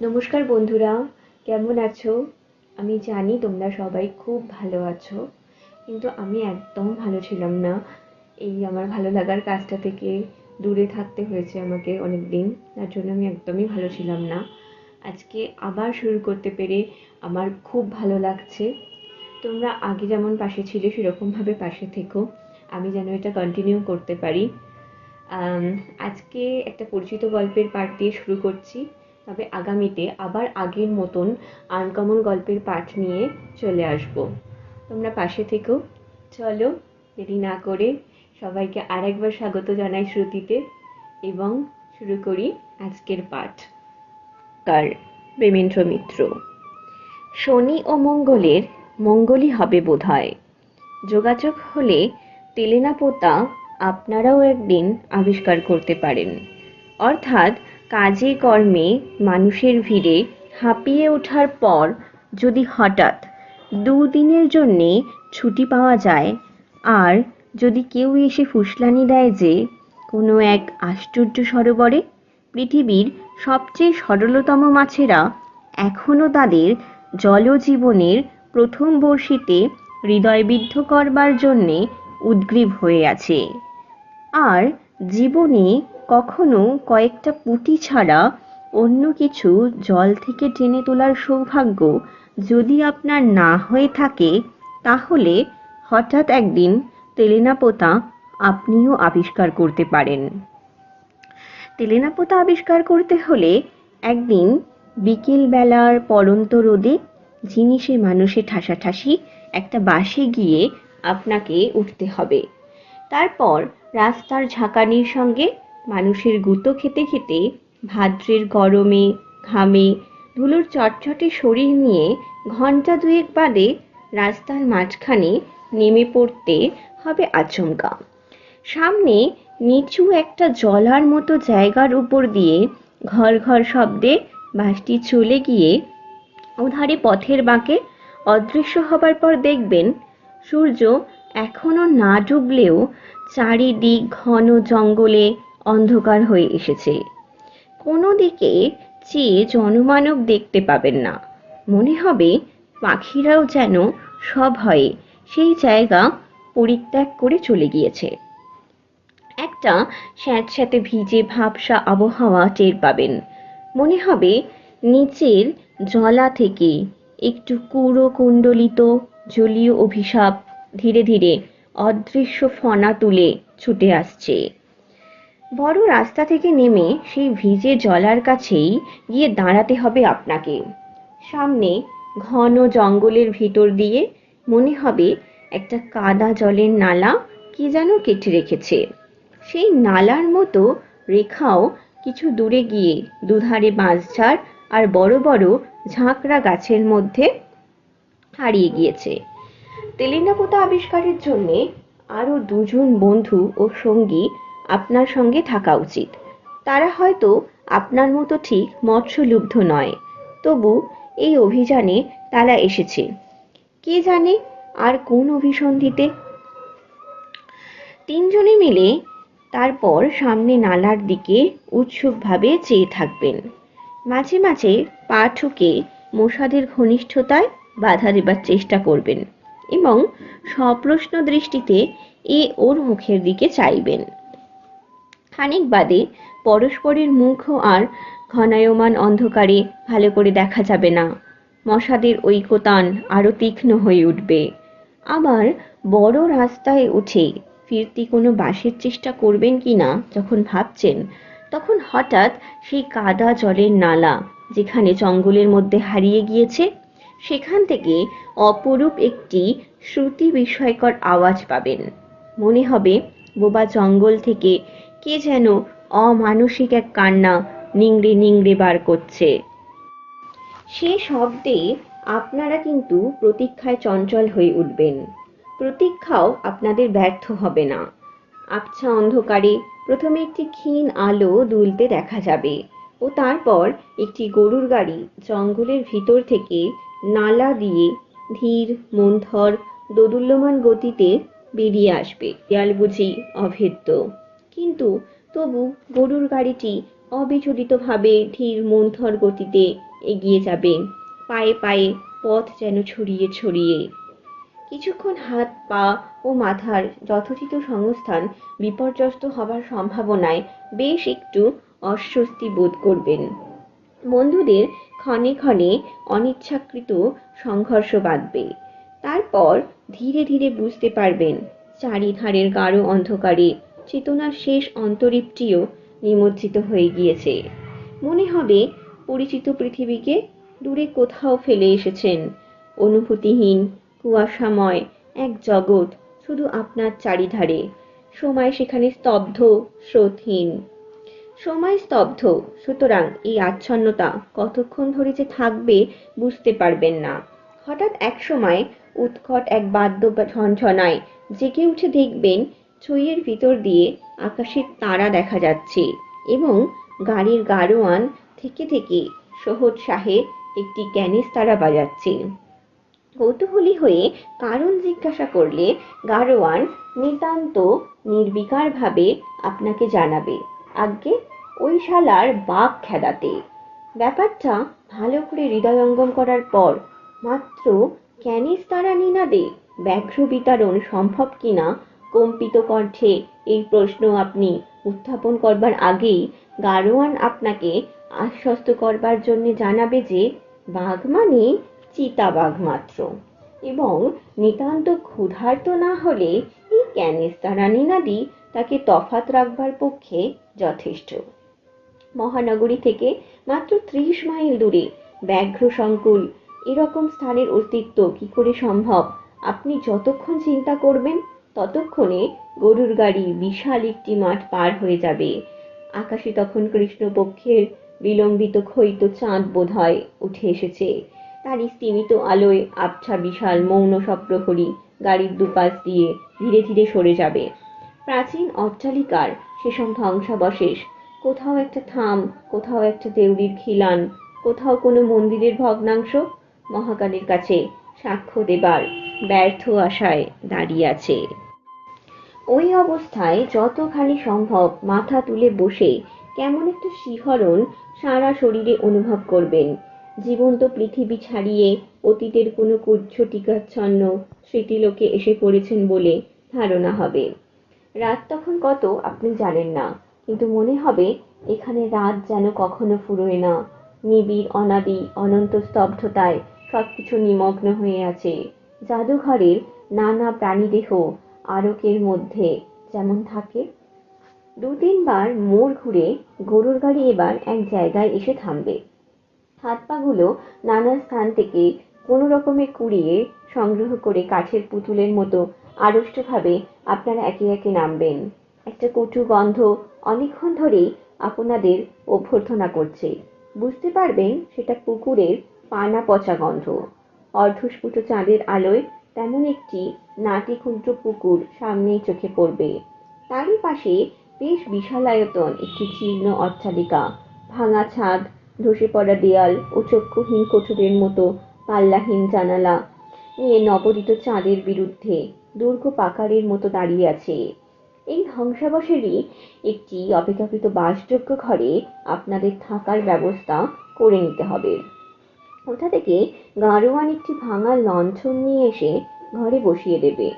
নমস্কার বন্ধুরা, কেমন আছো? আমি জানি তোমরা সবাই খুব ভালো আছো, কিন্তু আমি একদম ভালো ছিলাম না। এই আমার ভালো লাগার কাজটা থেকে দূরে থাকতে হয়েছে আমাকে অনেক দিন তার জন্য আমি একদমই ভালো ছিলাম না। আজকে আবার শুরু করতে পেরে আমার খুব ভালো লাগছে। তোমরা আগে যেমন পাশে ছিলে, সেরকমভাবে পাশে থেকো। আমি যেন এটা কন্টিনিউ করতে পারি। আজকে একটা পরিচিত গল্পের পাঠ দিয়ে শুরু করছি। তবে আগামীতে আবার আগের মতন আনকমন গল্পের পাঠ নিয়ে চলে আসব। তোমরা পাশে থেকো। চলো, দেরি না করে সবাইকে আরেকবার স্বাগত জানাই শ্রুতিতে এবং শুরু করি আজকের পাঠ। কার? প্রেমেন্দ্র মিত্র। শনি ও মঙ্গলের মঙ্গলই হবে বোধহয়। যোগাযোগ হলে তেলেনা পোতা আপনারাও একদিন আবিষ্কার করতে পারেন। অর্থাৎ কাজে কর্মে মানুষের ভিড়ে হাঁপিয়ে ওঠার পর যদি হঠাৎ দুদিনের জন্যে ছুটি পাওয়া যায়, আর যদি কেউ এসে ফুসলানি দেয় যে কোনো এক আশ্চর্য সরোবরে, পৃথিবীর সবচেয়ে সরলতম মাছেরা এখনও তাদের জলজীবনের প্রথম বর্ষিতে হৃদয়বিদ্ধ করবার জন্যে উদ্গ্রীব হয়ে আছে। আর জীবনে কখনো কয়েকটা পুঁটি ছাড়া অন্য কিছু জল থেকে টেনে তোলার সৌভাগ্য যদি আপনার না হয়ে থাকে, তাহলে হঠাৎ একদিন তেলেনাপোতা আপনিও আবিষ্কার করতে পারেন। তেলেনাপোতা আবিষ্কার করতে হলে একদিন বিকেলবেলার পড়ন্ত রোদে জিনিসে মানুষে ঠাসাঠাসি একটা বাসে গিয়ে আপনাকে উঠতে হবে। তারপর রাস্তার ঝাঁকানির সঙ্গে মানুষের গুঁতো খেতে খেতে ভাদ্রের গরমে, ঘামে, ধুলোর চটচটে শরীর নিয়ে ঘণ্টা দুয়েক বাদে রাস্তার মাঝখানে নেমে পড়তে হবে আচমকা। সামনে নিচু একটা জলার মতো জায়গার উপর দিয়ে ঘর ঘর শব্দে বাসটি চলে গিয়ে ওধারে পথের বাঁকে অদৃশ্য হবার পর দেখবেন সূর্য এখনও না ডুবলেও চারিদিক ঘন জঙ্গলে অন্ধকার হয়ে এসেছে। কোনো দিকে চেয়ে জনমানব দেখতে পাবেন না। মনে হবে পাখিরাও যেন সভয়ে সেই জায়গা পরিত্যাগ করে চলে গিয়েছে। একটা স্যাঁতস্যাঁতে ভিজে ভাবসা আবহাওয়া টের পাবেন। মনে হবে নিচের জলা থেকে একটু কুড়ো কুণ্ডলিত জলীয় অভিশাপ ধীরে ধীরে অদৃশ্য ফনা তুলে ছুটে আসছে। বড় রাস্তা থেকে নেমে সেই ভিজে জলার কাছেই গিয়ে দাঁড়াতে হবে আপনাকে। সামনে ঘন জঙ্গলের ভিতর দিয়ে মনে হবে একটা কাদা জলের নালা কি যেন কেটে রেখেছে। সেই নালার মতো রেখাও কিছু দূরে গিয়ে দুধারে বাঁশঝাড় আর বড় বড় ঝাঁকড়া গাছের মধ্যে হারিয়ে গিয়েছে। তেলিনাপোতা আবিষ্কারের জন্যে আরও দুজন বন্ধু ও সঙ্গী আপনার সঙ্গে থাকা উচিত। তারা হয়তো আপনার মতো ঠিক মৎস্যলুব্ধ নয়। তবু এই অভিযানে তারা এসেছে। কে জানে আর কোন অভিসন্ধিতে? তিনজনে মিলে তারপর সামনে নালার দিকে উৎসুকভাবে চেয়ে থাকবেন। মাঝে মাঝে পা ঠুকে মশাদের ঘনিষ্ঠতায় বাধা দেবার চেষ্টা করবেন এবং সপ্রশ্ন দৃষ্টিতে এ ওর মুখের দিকে চাইবেন। খানিক বাদে পরস্পরের মুখ আর ঘনায়মান অন্ধকারে ভালো করে দেখা যাবে না। মশাদের ঐকতান আরও তীক্ষ্ণ হয়ে উঠবে। আবার বড় রাস্তায় উঠে ফিরতি কোনো বাসের চেষ্টা করবেন কি না যখন ভাবছেন, তখন হঠাৎ সেই কাদা জলের নালা যেখানে জঙ্গলের মধ্যে হারিয়ে গিয়েছে, সেখান থেকে অপরূপ একটি শ্রুতি বিস্ময়কর আওয়াজ পাবেন। মনে হবে বোবা জঙ্গল থেকে কে যেন অমানসিক এক কান্না নিংড়ে নিংড়ে বার করছে। সে শব্দে আপনারা কিন্তু প্রতীক্ষায় চঞ্চল হয়ে উঠবেন। প্রতীক্ষাও আপনাদের ব্যর্থ হবে না। আবছা অন্ধকারে প্রথমে একটি ক্ষীণ আলো দুলতে দেখা যাবে ও তারপর একটি গরুর গাড়ি জঙ্গলের ভিতর থেকে নালা দিয়ে ধীর, মন্থর, দোদুল্যমান গতিতে বেরিয়ে আসবে। দেয়াল বুঝি অভেদ্য। কিন্তু তবু গরুর গাড়িটি অবিচলিতভাবে ধীর মন্থর গতিতে এগিয়ে যাবে। পায়ে পায়ে পথ যেন ছড়িয়ে ছড়িয়ে। কিছুক্ষণ হাত, পা ও মাথার যথোচিত সংস্থান বিপর্যস্ত হবার সম্ভাবনায় বেশ একটু অস্বস্তি বোধ করবেন। বন্ধুদের ক্ষণে ক্ষণে অনিচ্ছাকৃত সংঘর্ষ বাঁধবে। তারপর ধীরে ধীরে বুঝতে পারবেন, চারিধারের গাঢ় অন্ধকারে চেতনার শেষ অন্তরীপটিও নিমজ্জিত হয়ে গিয়েছে। মনে হবে পরিচিত পৃথিবীকে দূরে কোথাও ফেলে এসেছেন। অনুভূতিহীন, কুয়াশাময় এক জগৎ শুধু আপনার চারিধারে। সময় সেখানে স্তব্ধ, স্রোতহীন। সময় স্তব্ধ, সুতরাং এই আচ্ছন্নতা কতক্ষণ ধরে যে থাকবে বুঝতে পারবেন না। হঠাৎ এক সময় উৎকট এক বাদ্য ঝনঝনায় জেগে উঠে দেখবেন ছইয়ের ভিতর দিয়ে আকাশের তারা দেখা যাচ্ছে এবং গাড়ির গাড়োয়ান থেকে থেকে সহজ শাহে একটি ক্যানিস তারা বাজাচ্ছে। কৌতূহলী হয়ে কারণ জিজ্ঞাসা করলে গাড়োয়ান নিতান্ত নির্বিকারভাবে আপনাকে জানাবে, আজ্ঞে, ওই শালার বাঘ খেদাতে। ব্যাপারটা ভালো করে হৃদয়ঙ্গম করার পর মাত্র ক্যানিস তারা নিনাদে ব্যাঘ্র বিতরণ সম্ভব কিনা কম্পিত কণ্ঠে এই প্রশ্ন আপনি উত্থাপন করবার আগেই গারোয়ান আপনাকে আশ্বস্ত করবার জন্য জানাবে যে, বাঘ মানে চিতাবাঘ মাত্র। এবং নিতান্ত ক্ষুধার্ত না হলে এই ক্যানিস্তারা নিনাদি তাকে তফাত রাখবার পক্ষে যথেষ্ট। মহানগরী থেকে মাত্র ত্রিশ মাইল দূরে ব্যাঘ্র সংকুল, এরকম স্থানের অস্তিত্ব কি করে সম্ভব? আপনি যতক্ষণ চিন্তা করবেন ততক্ষণে গরুর গাড়ি বিশাল একটি মাঠ পার হয়ে যাবে। আকাশে তখন কৃষ্ণপক্ষের বিলম্বিত ক্ষয়িত চাঁদ বোধ হয় উঠে এসেছে। তার স্তিমিত আলোয় আবছা বিশাল মৌন সপ্রহরী গাড়ির দুপাশ দিয়ে ধীরে ধীরে সরে যাবে। প্রাচীন অট্টালিকার সেসব ধ্বংসাবশেষ, কোথাও একটা থাম, কোথাও একটা দেউড়ির খিলান, কোথাও কোনো মন্দিরের ভগ্নাংশ, মহাকালের কাছে সাক্ষ্য দেবার ব্যর্থ আশায় দাঁড়িয়ে আছে। ওই অবস্থায় যতখানি সম্ভব মাথা তুলে বসে কেমন একটা শিহরণ সারা শরীরে অনুভব করবেন। জীবন্ত পৃথিবী ছাড়িয়ে অতীতের কোনো কুজ্ঝটিকাচ্ছন্ন স্মৃতিলোকে এসে পড়েছেন বলে ধারণা হবে। রাত তখন কত আপনি জানেন না, কিন্তু মনে হবে এখানে রাত যেন কখনো ফুরোয় না। নিবিড়, অনাদি, অনন্ত স্তব্ধতায় সবকিছু নিমগ্ন হয়ে আছে। জাদুঘরের নানা প্রাণীদেহ আরকের মধ্যে যেমন থাকে। দু তিনবার মোড় ঘুরে গরুর গাড়ি এবার এক জায়গায় এসে থামবে। হাত পাগুলো নানা স্থান থেকে কোনো রকমে কুড়িয়ে সংগ্রহ করে কাঠের পুতুলের মতো আড়ষ্টভাবে আপনারা একে একে নামবেন। একটা কটু গন্ধ অনেকক্ষণ ধরেই আপনাদের অভ্যর্থনা করছে। বুঝতে পারবেন সেটা পুকুরের পানা পচা গন্ধ। অর্ধস্ফুট চাঁদের আলোয় তেমন একটি নাটি ক্ষুদ্র পুকুর সামনেই চোখে পড়বে। তারই পাশে বেশ বিশালায়তন একটি জীর্ণ অট্টালিকা, ভাঙা ছাদ, ধসে পড়া দেয়াল ও চক্ষুহীন কোঠরের মতো পাল্লাহীন জানালা নিয়ে নবদিত চাঁদের বিরুদ্ধে দুর্গ পাকারের মতো দাঁড়িয়ে আছে। এই ধ্বংসাবশেরই একটি অপেক্ষাকৃত বাসযোগ্য ঘরে আপনাদের থাকার ব্যবস্থা করে নিতে হবে। কোথা থেকে গাড়োয়ান একটি ভাঙা লণ্ঠন নিয়ে এসে ঘরে বসিয়ে দেবে।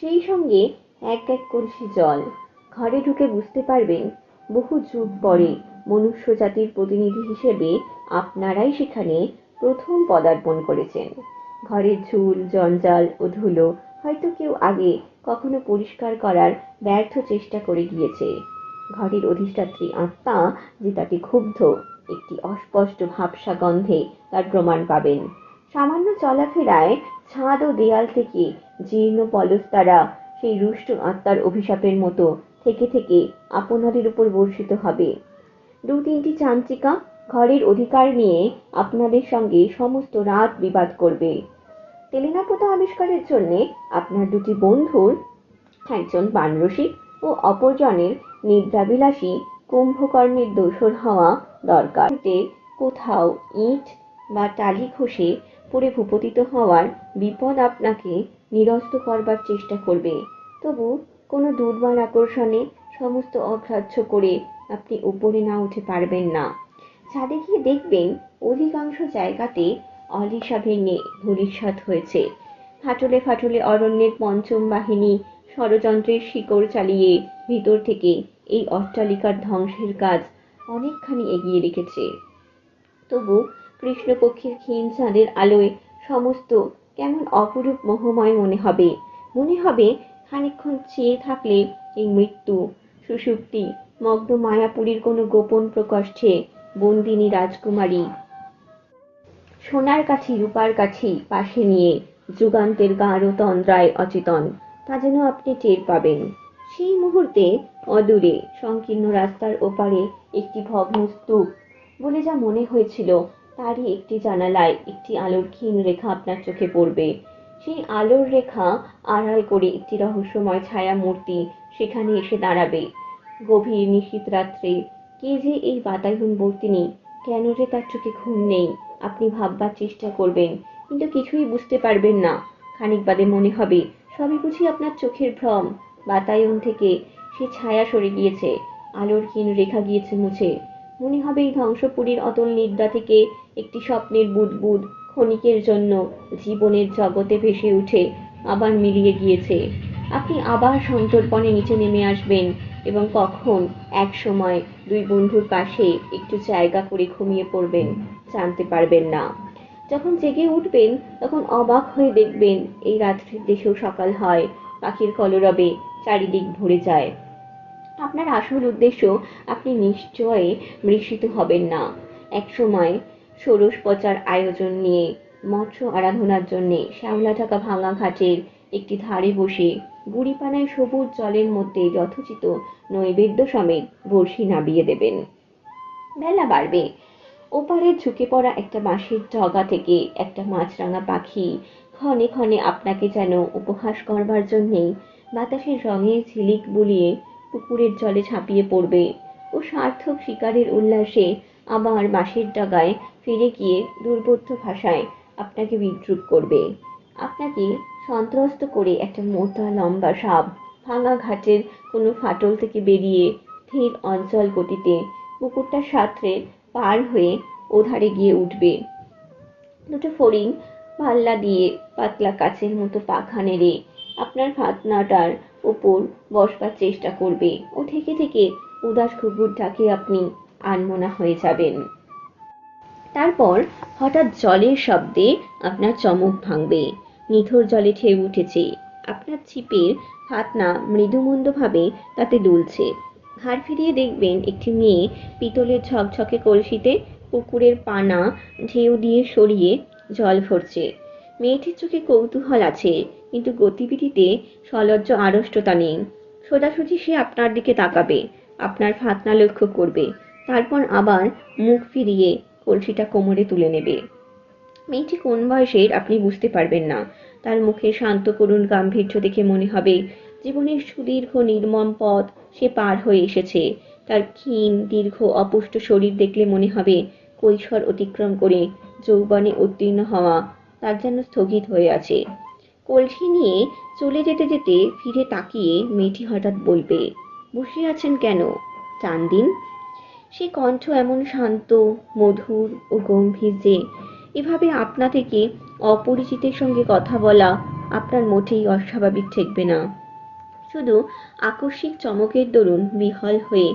সেই সঙ্গে এক এক কলসি জল। ঘরে ঢুকে বুঝতে পারবেন, বহু যুগ পরে মনুষ্য জাতির প্রতিনিধি হিসেবে আপনারাই সেখানে প্রথম পদার্পণ করেছেন। ঘরের ঝুল জঞ্জাল ও ধুলো হয়তো কেউ আগে কখনো পরিষ্কার করার ব্যর্থ চেষ্টা করে গিয়েছে। ঘরের অধিষ্ঠাত্রী আত্মা যে তাকে ক্ষুব্ধ, একটি অস্পষ্ট ভাবসা গন্ধে তার প্রমাণ পাবেন। সামান্য চলাফেরায় ছাদ ও দেয়াল থেকে জীর্ণ পলস্তারা সেই রুষ্ট আত্মার অভিশাপের মতো থেকে থেকে আপনাদের উপর বর্ষিত হবে। দু তিনটি চামচিকা ঘরের অধিকার নিয়ে আপনাদের সঙ্গে সমস্ত রাত বিবাদ করবে। তেলেনাপোতা আবিষ্কারের জন্যে আপনার দুটি বন্ধুর, একজন বানরসিক ও অপরজনের নিদ্রাবিলাসী কুম্ভকর্ণের দোসর হওয়া দরকার। কোথাও ইট বা টালি খসে পড়ে ভূপতিত হওয়ার বিপদ আপনাকে নিরস্ত করবার চেষ্টা করবে। তবু কোনো দুর্বার আকর্ষণে সমস্ত অগ্রাহ্য করে আপনি উপরে না উঠে পারবেন না। ছাদে গিয়ে দেখবেন অধিকাংশ জায়গাতে অলিশা ভেঙে ধূলিসাৎ হয়েছে। ফাটলে ফাটলে অরণ্যের পঞ্চম বাহিনী ষড়যন্ত্রের শিকড় চালিয়ে ভিতর থেকে এই অট্টালিকার ধ্বংসের কাজ অনেকখানি এগিয়ে রেখেছে। তবু কৃষ্ণপক্ষের ক্ষীণ চাঁদের আলোয় সমস্ত কেমন অপরূপ মোহময় মনে হবে। মনে হবে খানিকক্ষণ চেয়ে থাকলে এই মৃত্যু, সুষুপ্তি, মগ্ন মায়াপুরীর কোনো গোপন প্রকোষ্ঠে বন্দিনী রাজকুমারী সোনার কাছি, রূপার কাছি পাশে নিয়ে যুগান্তের গাঢ় তন্দ্রায় অচেতন। তা যেন আপনি টের পাবেন। সেই মুহূর্তে অদূরে, সংকীর্ণ রাস্তার ওপারে একটি ভগ্ন স্তূপ বলে যা মনে হয়েছিল তারই একটি জানালায় একটি আলোর ক্ষীণ রেখা আপনার চোখে পড়বে। সেই আলোর রেখা আড়াল করে একটি রহস্যময় ছায়া মূর্তি সেখানে এসে দাঁড়াবে। গভীর নিশীত রাত্রে কে যে এই বাতায়ন বর্তিনী? কেন যে তার চোখে ঘুম নেই? আপনি ভাববার চেষ্টা করবেন, কিন্তু কিছুই বুঝতে পারবেন না। খানিক বাদে মনে হবে, সবই বুঝি আপনার চোখের ভ্রম। বাতায়ন থেকে সে ছায়া সরে গিয়েছে। আলোর ক্ষীণ রেখা গিয়েছে মুছে। মনে হবে এই ধ্বংসপুরীর অতল নিদ্রা থেকে একটি স্বপ্নের বুদবুদ ক্ষণিকের জন্য জীবনের জগতে ভেসে উঠে আবার মিলিয়ে গিয়েছে। আপনি আবার সন্তর্পণে নিচে নেমে আসবেন এবং কখন এক সময় দুই বন্ধুর পাশে একটু জায়গা করে ঘুমিয়ে পড়বেন, জানতে পারবেন না। যখন জেগে উঠবেন, তখন অবাক হয়ে দেখবেন এই রাত্রির দেশেও সকাল হয়, পাখির কলরবে চারিদিক ভরে যায়। আপনার আসল উদ্দেশ্য আপনি নিশ্চয় মৃষিত হবেন না। এক সময় ষোড়শ পচার আয়োজন নিয়ে, মৎস্য আরাধনার জন্যে শ্যাওলা ঢাকা ভাঙা ঘাটের একটি ধারে বসে গুড়িপানায় সবুজ জলের মধ্যে যথোচিত নৈবেদ্য সমেত বড়শি নাবিয়ে দেবেন। বেলা বাড়বে। ওপারে ঝুঁকে পড়া একটা বাঁশের ডগা থেকে একটা মাছরাঙা পাখি ক্ষণে ক্ষণে আপনাকে যেন উপহাস করবার জন্যেই বাতাসের রঙের ঝিলিক বুলিয়ে পুকুরের জলে ঝাঁপিয়ে পড়বে ও সার্থক শিকারের উল্লাসে আবার বাঁশের ডগায় ফিরে গিয়ে দুর্বোধ্য ভাষায় আপনাকে বিদ্রুপ করবে। আপনাকে সন্ত্রস্ত করে একটা মোটা লম্বা সাপ ভাঙা ঘাটের কোনো ফাটল থেকে বেরিয়ে ধীর অঞ্চল গতিতে পুকুরটার সাঁতরে পার হয়ে ওধারে গিয়ে উঠবে। দুটো ফড়িং পাল্লা দিয়ে পাতলা কাচের মতো পাখা নেড়ে আপনার ফাতনাটার ওপর বসবার চেষ্টা করবে। ও থেকে থেকে উদাস ঘুঘুর ডাকে আপনি আনমনা হয়ে যাবেন। তারপর হঠাৎ জলের শব্দে আপনার চমক ভাঙবে। নিথর জলে ঢেউ উঠেছে। আপনার ছিপের ফাতনা মৃদুমন্দভাবে তাতে দুলছে। ঘাড় ফিরিয়ে দেখবেন একটি মেয়ে পিতলের ঝকঝকে কলসিতে পুকুরের পানা ঢেউ দিয়ে সরিয়ে জল ভরছে। মেয়েটির চোখে কৌতূহল আছে, কিন্তু গতিবিধিতে সলজ্জ আড়ষ্টতা নেই। সোজাসুজি সে আপনার দিকে তাকাবে, আপনার ফাতনা লক্ষ্য করবে, তারপর আবার মুখ ফিরিয়ে কলসিটা কোমরে তুলে নেবে। মেয়েটি কোন বয়সের আপনি বুঝতে পারবেন না। তার মুখে শান্ত করুণ গাম্ভীর্য দেখে মনে হবে, জীবনের সুদীর্ঘ নির্মম পথ সে পার হয়ে এসেছে। তার ক্ষীণ, দীর্ঘ, অপুষ্ট শরীর দেখলে মনে হবে, কৈশোর অতিক্রম করে যৌবনে উত্তীর্ণ হওয়া তার যেন স্থগিত হয়ে আছে। কলসি নিয়ে চলে যেতে যেতে ফিরে তাকিয়ে মেয়েটি হঠাৎ বলবে, বসে আছেন কেন? চান দিন সে কণ্ঠ এমন শান্ত, মধুর ও গম্ভীর যে, এভাবে আপনা থেকে অপরিচিতের সঙ্গে কথা বলা আপনার মোটেই অস্বাভাবিক ঠেকবে না। শুধু আকস্মিক চমকের দরুন বিহল হয়ে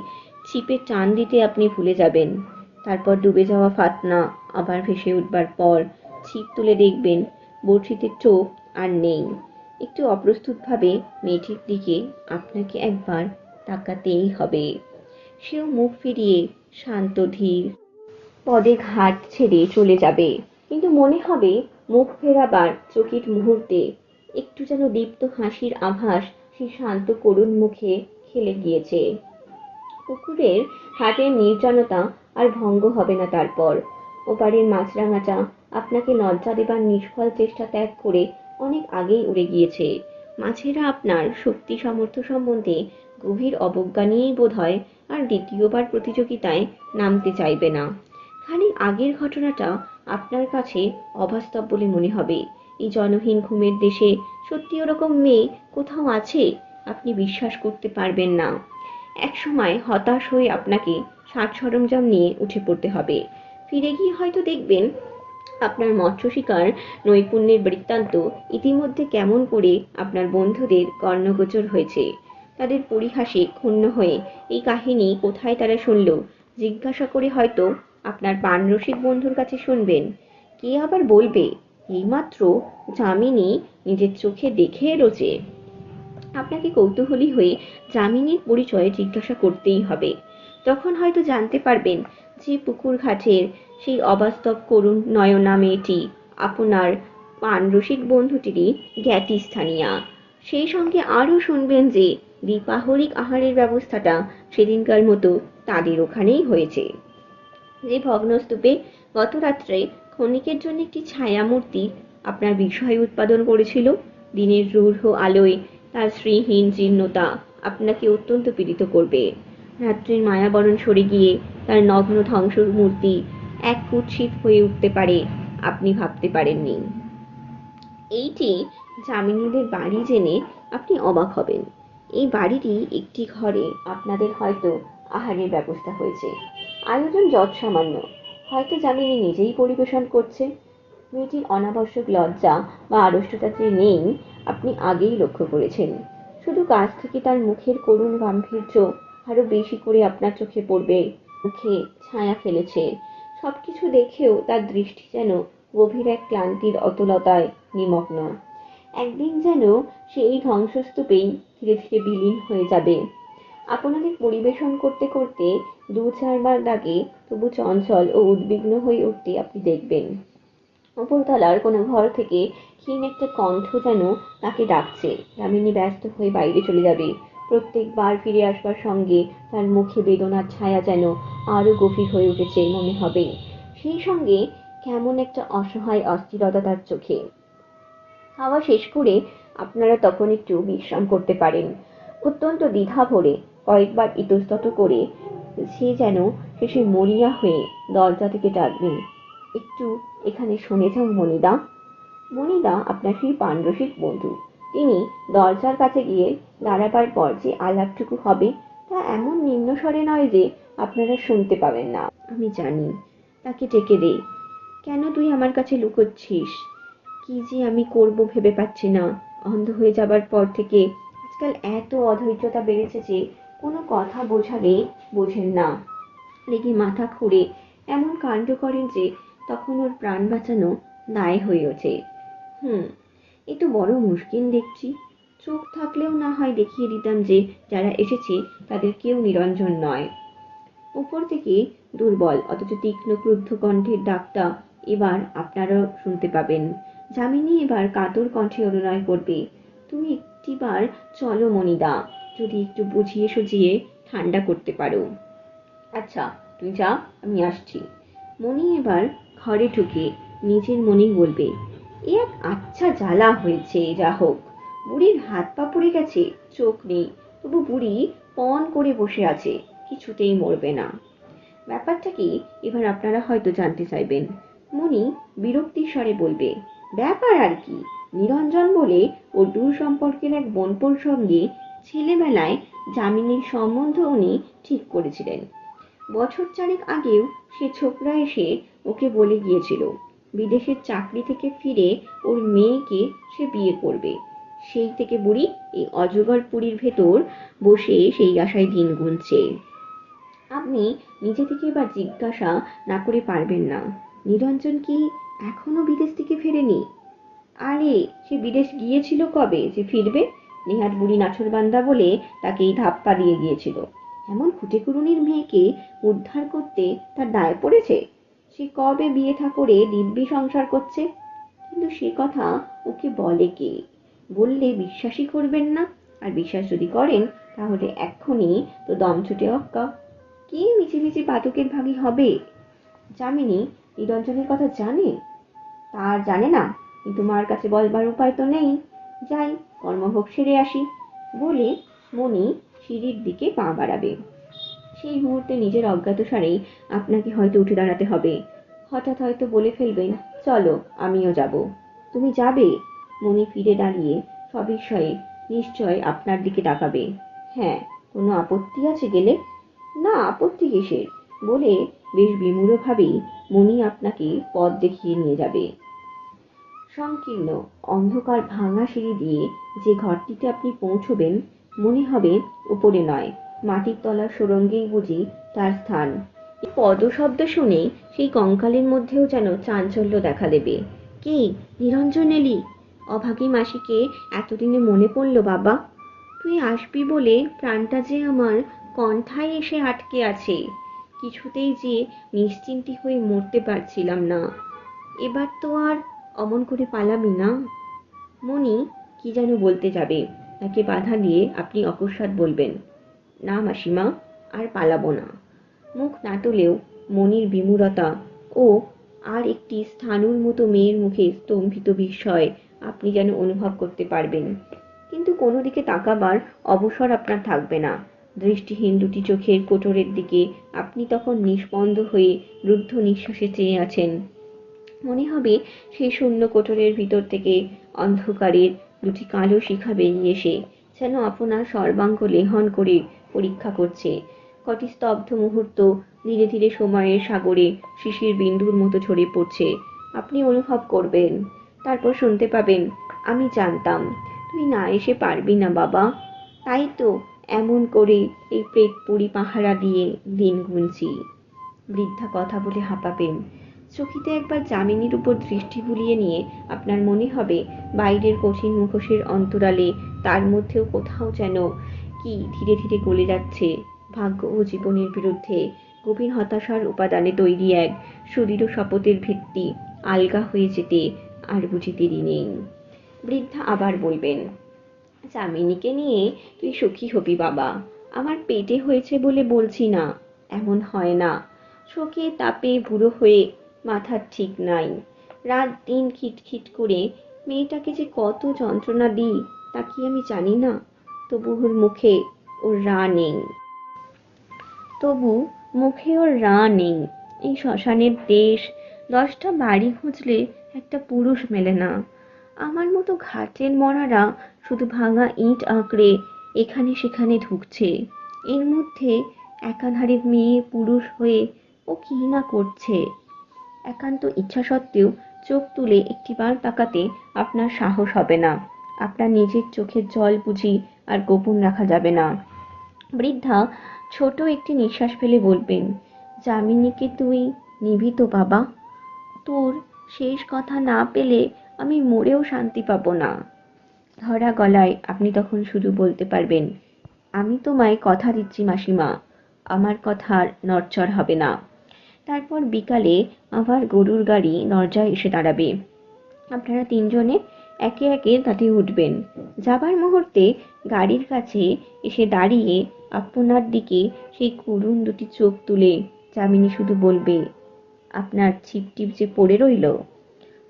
ছিপে টান দিতে আপনি ভুলে যাবেন। তারপর ডুবে যাওয়া ফাতনা আবার ভেসে উঠবার পর ছিপ তুলে দেখবেন। বড়শিতে চোখ আর নেই। একটু অপ্রস্তুতভাবে মেয়েটির দিকে আপনাকে একবার তাকাতেই হবে। সেও মুখ ফিরিয়ে শান্ত, ধীর পদে ঘাট ছেড়ে চলে যাবে। কিন্তু মনে হবে মুখ ফেরাবার চকিত মুহূর্তে একটু যেন দীপ্ত হাসির আভাস সে শান্ত করুণ মুখে খেলে গিয়েছে। পুকুরের হাটের নির্জনতা আর ভঙ্গ হবে না তারপর। ওপারের মাছরাঙাটা আপনাকে লজ্জা দেবার নিষ্ফল চেষ্টা ত্যাগ করে অনেক আগেই উড়ে গিয়েছে। মাছেরা আপনার শক্তি সামর্থ্য সম্বন্ধে গভীর অবজ্ঞা নিয়েই বোধ হয় আর দ্বিতীয়বার প্রতিযোগিতায় নামতে চাইবে না। খালি আগের ঘটনাটা আপনার কাছে অবাস্তব বলে মনে হবে। এই জনহীন ঘুমের দেশে সত্যি ওরকম মেয়ে কোথাও আছে? আপনি বিশ্বাস করতে পারবেন না। একসময় হতাশ হয়ে আপনাকে সাজ সরঞ্জাম নিয়ে উঠে পড়তে হবে। ফিরে গিয়ে হয়তো দেখবেন আপনার মৎস্য শিকার নৈপুণ্যের বৃত্তান্ত ইতিমধ্যে কেমন করে আপনার বন্ধুদের কর্ণগোচর হয়েছে। তাদের পরিহাসে ক্ষুণ্ণ হয়ে এই কাহিনী কোথায় তারা শুনল? জিজ্ঞাসা করে হয়তো আপনার পানরসিক বন্ধুর কাছে শুনবেন। কে আবার বলবে? এইমাত্র যামিনী নিজের চোখে দেখে এলোছে আপনাকে কৌতূহলী হয়ে যামিনীর পরিচয় জিজ্ঞাসা করতেই হবে। তখন হয়তো জানতে পারবেন যে পুকুর ঘাটের সেই অবাস্তব করুণ নয়না মেয়েটি আপনার পানরসিক বন্ধুটিরই জ্ঞাতি স্থানীয়া সেই সঙ্গে আরও শুনবেন যে, দীপাহরিক আহারের ব্যবস্থাটা সেদিনকার মতো তাদের ওখানেই হয়েছে। যে ভগ্নস্তূপে গত রাত্রে ক্ষণিকের জন্য একটি ছায়ামূর্তি আপনার বিষয় উৎপাদন করেছিল, দিনের রূঢ় আলোয় তার শ্রীহীন জীর্ণতা আপনাকে অত্যন্ত পীড়িত করবে। রাত্রির মায়াবরণ সরে গিয়ে তার নগ্ন ধ্বংসর মূর্তি এক কুৎসিত হয়ে উঠতে পারে, আপনি ভাবতে পারেননি। এইটি যামিনীদের বাড়ি জেনে আপনি অবাক হবেন। এই বাড়িটি একটি ঘরে আপনাদের হয়তো আহারের ব্যবস্থা হয়েছে। আয়োজন যৎসামান্য। হয়তো যামিনী নিজেই পরিবেশন করছে। মেয়েটির অনাবশ্যক লজ্জা বা আড়ষ্টতা যে নেই, আপনি আগেই লক্ষ্য করেছেন। শুধু কাছ থেকে তার মুখের করুণ গাম্ভীর্য আরও বেশি করে আপনার চোখে পড়বে। মুখে ছায়া ফেলেছে। সবকিছু দেখেও তার দৃষ্টি যেন গভীর এক ক্লান্তির অতলতায় নিমগ্ন। একদিন যেন সে এই ধ্বংসস্তূপেই ধীরে ধীরে বিলীন হয়ে যাবে। আপনাদের পরিবেশন করতে করতে দু চারবার ডাকে তবু চঞ্চল ও উদ্বিগ্ন হয়ে উঠতে আপনি দেখবেন। উপরতলার কোনো ঘর থেকে ক্ষীণ একটা কণ্ঠ যেন তাকে ডাকছে। যামিনী ব্যস্ত হয়ে বাইরে চলে যাবে। প্রত্যেকবার ফিরে আসবার সঙ্গে তার মুখে বেদনার ছায়া যেন আরও গভীর হয়ে উঠেছে মনে হবে। সেই সঙ্গে কেমন একটা অসহায় অস্থিরতা তার চোখে। খাওয়া শেষ করে আপনারা তখন একটু বিশ্রাম করতে পারেন। অত্যন্ত দ্বিধা ভরে কয়েকবার ইতস্তত করে সে যেন শেষে মরিয়া হয়ে দরজা থেকে ডাকবে একটু এখানে শুনে যাও মনিদা। মনিদা আপনার সেই পাণ্ডসিক বন্ধু। তিনি দরজার কাছে গিয়ে দাঁড়াবার পর যে আলাপটুকু হবে, তা এমন নিম্নস্বরে নয় যে আপনারা শুনতে পাবেন না। আমি জানি, তাকে ডেকে দে। কেন তুই আমার কাছে লুকোচ্ছিস? কি যে আমি করব ভেবে পাচ্ছি না। অন্ধ হয়ে যাবার পর থেকে আজকাল এত অধৈর্যতা বেড়েছে যে কোনো কথা বোঝালে বোঝেন না। রেগে মাথা খুঁড়ে এমন কাণ্ড করেন যে তখন ওর প্রাণ বাঁচানো দায় হয়ে ওঠে। হুম এ তো বড় মুশকিল দেখছি। চোখ থাকলেও না হয় দেখিয়ে দিতাম যে, যারা এসেছে তাদের কেউ নিরঞ্জন নয়। উপর থেকে দুর্বল, অথচ তীক্ষ্ণ, ক্রুদ্ধ কণ্ঠের ডাকটা এবার আপনারাও শুনতে পাবেন। যামিনী এবার কাতর কণ্ঠে অনুনয় করবে, তুমি একটিবার চলো মনিদা যদি একটু বুঝিয়ে সুঝিয়ে ঠান্ডা করতে পারো। আচ্ছা তুই যা, আমি আসছি। মনি এবার ঘরে ঢুকে নিজের মনেই বলবে এ এক আচ্ছা জ্বালা হয়েছে যা হোক বুড়ির হাত পা পড়ে গেছে, চোখ নেই। তবু বুড়ি পণ করে বসে আছে, কিছুতেই মরবে না। ব্যাপারটা কি এবার আপনারা হয়তো জানতে চাইবেন। মনি বিরক্তির স্বরে বলবে, ব্যাপার আর কি? নিরঞ্জন বলে ওর দূর সম্পর্কের এক বোনপোর সঙ্গে ছেলেবেলায় জামিনীর সম্বন্ধ উনি ঠিক করেছিলেন। বছর চারেক আগেও সে ছোকরা এসে ওকে বলে গিয়েছিল বিদেশের চাকরি থেকে ফিরে ওর মেয়েকে সে বিয়ে করবে। সেই থেকে বুড়ি এই অজগর পুরীর ভেতর বসে সেই আশায় দিন গুনছে। আপনি নিজে থেকে বা জিজ্ঞাসা না করে পারবেন না। নিরঞ্জন কি এখনও বিদেশ থেকে ফেরেনি? আরে, সে বিদেশ গিয়েছিল কবে? যে ফিরবে? নেহাত বুড়ি নাছরবান্দা বলে তাকে এই ধাপ্পা দিয়ে গিয়েছিল। এমন খুঁটেকুরুনির মেয়েকে উদ্ধার করতে তার দায় পড়েছে? সে কবে বিয়ে থা করে দিব্যি সংসার করছে? কিন্তু সে কথা ওকে বলে কে? বললে বিশ্বাসই করবেন না। আর বিশ্বাস যদি করেন, তাহলে এক্ষুনি তো দম ছুটে অক্কা। কি মিছিমিছি পাতকের ভাগী হবে? যামিনী নিরঞ্জনের কথা জানে? তার জানে না, কিন্তু মার কাছে বলবার উপায় তো নেই। যাই কর্মভোগ সেরে আসি। বলে মনি সিঁড়ির দিকে পা বাড়াবে। সেই মুহূর্তে নিজের অজ্ঞাত সারেই আপনাকে হয়তো উঠে দাঁড়াতে হবে। হঠাৎ হয়তো বলে ফেলবেন, চলো, আমিও যাব। তুমি যাবে? মনে ফিরে দাঁড়িয়ে সবিস্ময়ে নিশ্চয় আপনার দিকে তাকাবে। হ্যাঁ কোনো আপত্তি আছে গেলে? না, আপত্তি কিসের? বলে বেশ বিমূঢ়ভাবেই মণি আপনাকে পথ দেখিয়ে নিয়ে যাবে। সংকীর্ণ অন্ধকার ভাঙা সিঁড়ি দিয়ে যে ঘরটিতে আপনি পৌঁছবেন, মনে হবে উপরে নয়। মাটির তলার সুরঙ্গেই বুঝি তার স্থান। এই পদশব্দ শুনে সেই কঙ্কালের মধ্যেও যেন চাঞ্চল্য দেখা দেবে। কি? নিরঞ্জন এলি? অভাগী মাসিকে এতদিনে মনে পড়ল, বাবা। তুই আসবি বলে প্রাণটা যে আমার কণ্ঠায় এসে আটকে আছে। কিছুতেই যে নিশ্চিন্তি হয়ে মরতে পারছিলাম না। এবার তো আর অমন করে পালাবি না। মণি কি যেন বলতে যাবে, তাকে বাধা দিয়ে আপনি অকস্মাৎ বলবেন। না মাসিমা, আর পালাবো না। মুখ না তুলেও মনির বিমূরতা ও আর একটি স্থানুর মতো মেয়ের মুখে স্তম্ভিত বিস্ময় আপনি যেন অনুভব করতে পারবেন। কিন্তু কোনো দিকে তাকাবার অবসর আপনার থাকবে না। দৃষ্টিহীন দুটি চোখের কোটরের দিকে আপনি তখন নিষ্পন্দ হয়ে রুদ্ধ নিঃশ্বাসে চেয়ে আছেন। মনে হবে সেই শূন্য কোটরের ভিতর থেকে অন্ধকারের দুটি কালো শিখা বেরিয়ে এসে যেন আপনার সর্বাঙ্গ লেহন করে পরীক্ষা করছে। কটি স্তব্ধ মুহূর্ত ধীরে ধীরে সময়ের সাগরে শিশির বিন্দুর মতো ছড়িয়ে পড়ছে। আপনি অনুভব করবেন, তারপর শুনতে পাবেন, আমি জানতাম, তুই না এসে পারবি না বাবা। তাই তো, এমন করে এই প্রেত পুরি পাহারা দিয়ে দিন গুনছি। বৃদ্ধা কথা বলে হাঁপাবেন। চকিতে একবার যামিনীর উপর দৃষ্টি বুলিয়ে নিয়ে আপনার মনে হবে, বাইরের কঠিন মুখোশের অন্তরালে তার মধ্যেও কোথাও যেন কি ধীরে ধীরে গলে যাচ্ছে? ভাগ্য ও জীবনের বিরুদ্ধে গভীর হতাশার উপাদানে তৈরি এক সুদৃঢ় শপথের ভিত্তি আলগা হয়ে যেতে আর বুঝি দেরি নেই। বৃদ্ধা আবার বলবেন, যামিনীকে নিয়ে তুই সুখী হবি বাবা। আমার পেটে হয়েছে বলে বলছি না, এমন হয় না। শোকে তাপে বুড়ো হয়ে মাথার ঠিক নাই। রাত দিন খিটখিট করে মেয়েটাকে যে কত যন্ত্রণা দিই, তা কি আমি জানি না? তবু ওর মুখে ওর রা নেই। তবু মুখে ওর রা নেই। এই শ্মশানের দেশ দশটা বাড়ি খুঁজলে একটা পুরুষ মেলে না। আমার মতো ঘাটের মরারা শুধু ভাঙা ইট আঁকড়ে এখানে সেখানে ঢুকছে। এর মধ্যে একাধারে মেয়ে, পুরুষ হয়ে ও কি না করছে? একান্ত ইচ্ছা সত্ত্বেও চোখ তুলে একটিবার তাকাতে আপনার সাহস হবে না। আপনার নিজের চোখের জল বুঝি আর গোপন রাখা যাবে না। বৃদ্ধা ছোট একটি নিঃশ্বাস ফেলে বলবেন, যামিনীকে তুই নিবি তো বাবা। তোর শেষ কথা না পেলে আমি মরেও শান্তি পাব না। ধরা গলায় আপনি তখন শুধু বলতে পারবেন, আমি তোমায় কথা দিচ্ছি মাসিমা, আমার কথার নড়চড় হবে না। তারপর বিকালে আবার গরুর গাড়ি দরজায় এসে দাঁড়াবে। আপনারা তিনজনে একে একে তাতে উঠবেন। যাবার মুহূর্তে গাড়ির কাছে এসে দাঁড়িয়ে আপনার দিকে সেই করুণ দুটি চোখ তুলে যামিনী শুধু বলবে, আপনার ছিপটিপ যে পড়ে রইল?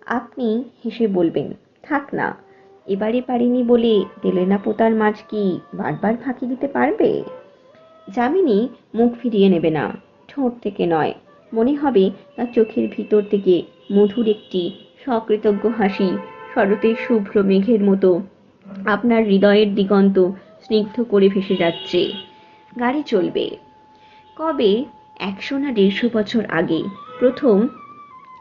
আপনি হেসে বলবেন, থাক না, এবারে পারিনি বলে দিলে না পোতার মাছ কি বারবার ফাঁকি দিতে পারবে? যামিনী মুখ ফিরিয়ে নেবে না, ঠোঁট থেকে নয়, মনে হবে তার চোখের ভিতর থেকে মধুর একটি সকৃতজ্ঞ হাসি শরতের শুভ্র মেঘের মতো আপনার হৃদয়ের দিগন্ত স্নিগ্ধ করে ভেসে যাচ্ছে। গাড়ি চলবে। কবে? একশো না দেড়শো বছর আগে। প্রথম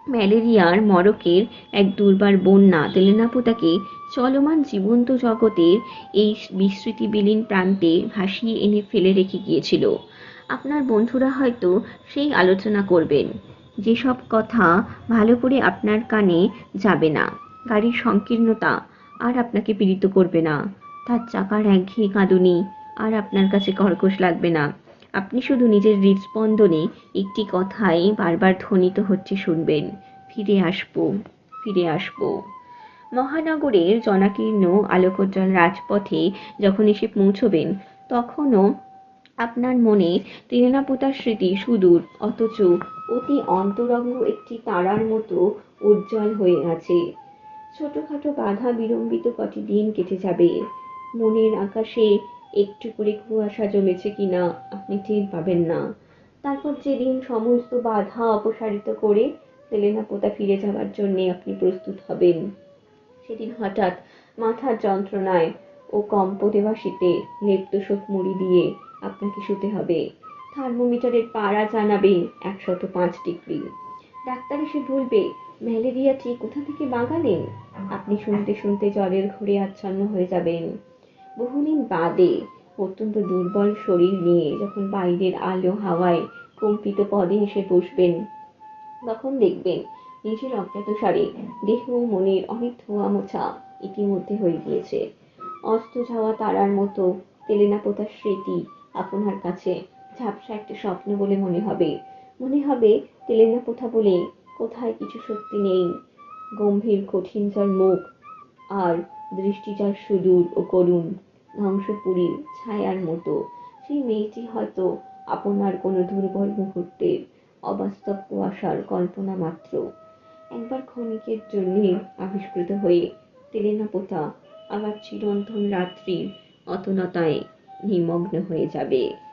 ম্যালেরিয়ার মরকের এক দুর্বার বন্যা তেলেনাপোতাকে চলমান জীবন্ত জগতের এই বিস্মৃতি বিলীন প্রান্তে ভাসিয়ে এনে ফেলে রেখে গিয়েছিল। আপনার বন্ধুরা হয়তো সেই আলোচনা করবেন। যেসব কথা ভালো করে আপনার কানে যাবে না। গাড়ির সংকীর্ণতা আর আপনাকে পীড়িত করবে না। তার চাকার একঘেয়ে কাঁদুনি, আর আপনার কাছে কর্কশ লাগবে না। আপনি শুধু নিজের হৃদস্পন্দনে একটি কথাই বারবার ধ্বনিত হচ্ছে শুনবেন। ফিরে আসব ফিরে আসব। মহানগরের জনাকীর্ণ আলোকোজ্জ্বল রাজপথে যখন এসে পৌঁছবেন, তখনও আপনার মনে তেলেনাপোতার স্মৃতি সুদূর, অথচ অতি অন্তরঙ্গ একটি তারার মতো উজ্জ্বল হয়ে আছে। ছোটখাটো বাধা বিলম্বিত কটি দিন কেটে যাবে। মনের আকাশে একটু করে কুয়াশা জমেছে কিনা আপনি টের পাবেন না। তারপর যেদিন সমস্ত বাধা অপসারিত করে তেলেনাপোতা ফিরে যাওয়ার জন্যে আপনি প্রস্তুত হবেন। সেদিন হঠাৎ মাথার যন্ত্রণায় ও কম্প দেওয়া শীতে লেপ্তশোক মুড়ি দিয়ে আপনাকে শুতে হবে। থার্মোমিটারের পাড়া জানাবে একশত পাঁচ ডিগ্রি। ডাক্তার এসে বলবে ম্যালেরিয়া ঠিক কোথা থেকে বাগালেন? আপনি শুনতে শুনতে জলের ঘোরে আচ্ছন্ন হয়ে যাবেন। বহুদিন বাদে অত্যন্ত দুর্বল শরীর নিয়ে যখন বাইরের আলো হাওয়ায় কম্পিত পদে এসে বসবেন, তখন দেখবেন নিজের অজ্ঞাতসারে দেহ মনের অনেক ধোয়া মোছা ইতিমধ্যে হয়ে গিয়েছে। অস্ত যাওয়া তারার মতো তেলেনা পোতার স্মৃতি আপনার কাছে ঝাপসা একটা স্বপ্ন বলে মনে হবে। মনে হবে তেলেনা পোথা বলে কোথায় কিছু সত্যি নেই। গম্ভীর, কঠিন যার মুখ আর দৃষ্টি যার সুদূর ও করুণ ধ্বংসপুরীর ছায়ার মতো। সেই মেয়েটি হয়তো আপনার কোনো দুর্বল মুহূর্তের অবাস্তব কুয়াশার কল্পনা মাত্র। একবার ক্ষণিকের জন্যে আবিষ্কৃত হয়ে তেলেনা পোতা আবার চিরন্তন রাত্রির অতনতায় নিমগ্ন হয়ে যাবে।